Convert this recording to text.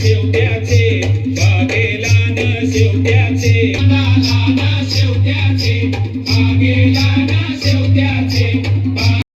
शेवट्याचे बागेला न शेवट्याचे.